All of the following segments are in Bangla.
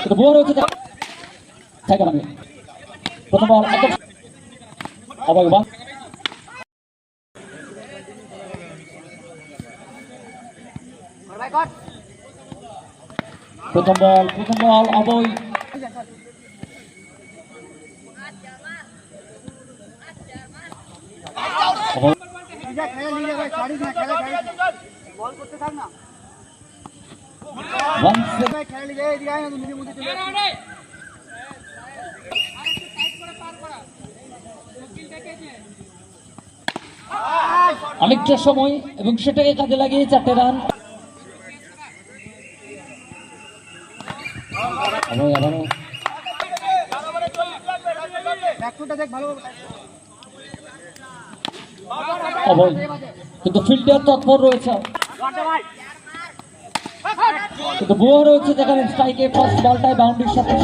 কিন্তু বুয়া রয়েছে থাকে মানে প্রথম বল একদম অবয় ওয়ান প্রথম বল প্রথম বল অবয় অবয় ওয়ান অনেকটা সময় এবং সেটাকে কাজে লাগিয়ে চারটে রান। কিন্তু ফিল্ডার তৎপর রয়েছে। কিন্তু বুয়া রয়েছে যেখানে স্ট্রাইকে ফার্স্ট বলটাই বাউন্ডারির সাথে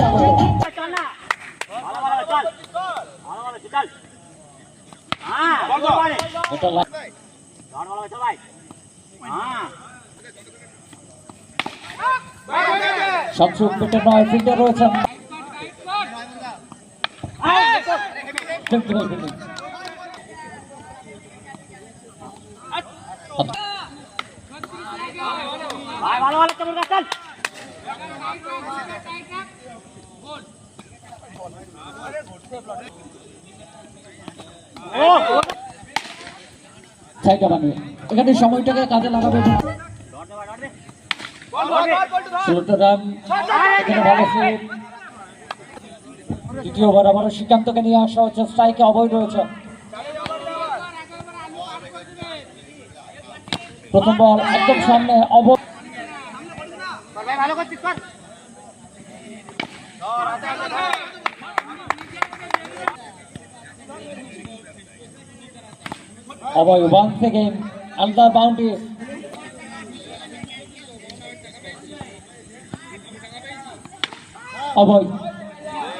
স্বাগত নয় ফিল্ডার রয়েছেন এখানে সময়টাকে কাজে লাগাবে। দ্বিতীয় ওভার আবারও শ্রীকান্তকে নিয়ে আসা হচ্ছে, স্ট্রাইকে অবৈধ রয়েছে। প্রথম বল একদম সামনে भालो का चिकन अब यो बाउंस से गेम अंदर बाउंड्री अब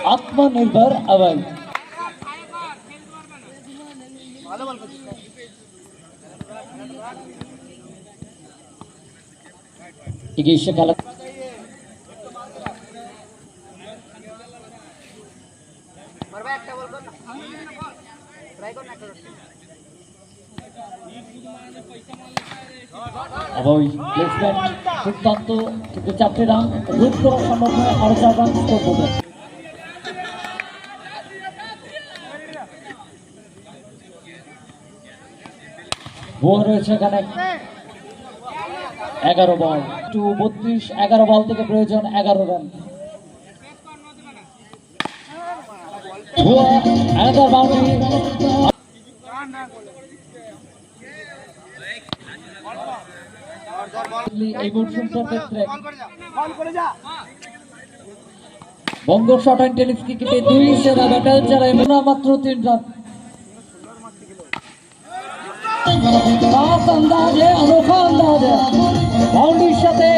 आत्मनिर्भर अब शिक्षक দুর্দান্ত কিন্তু রান আরও চার রান করবে। রয়েছে এখানে। এগারো বল। টু বত্রিশ, এগারো বল থেকে প্রয়োজন এগারো রান Goa, another boundary. এই মৌসুমটার ক্ষেত্রে বঙ্গ শর্ট অ্যান্ড টেনিস ক্রিকেটে দুই সেরা ব্যাটাল ছাড়া মোনা মাত্র তিন রান সাথে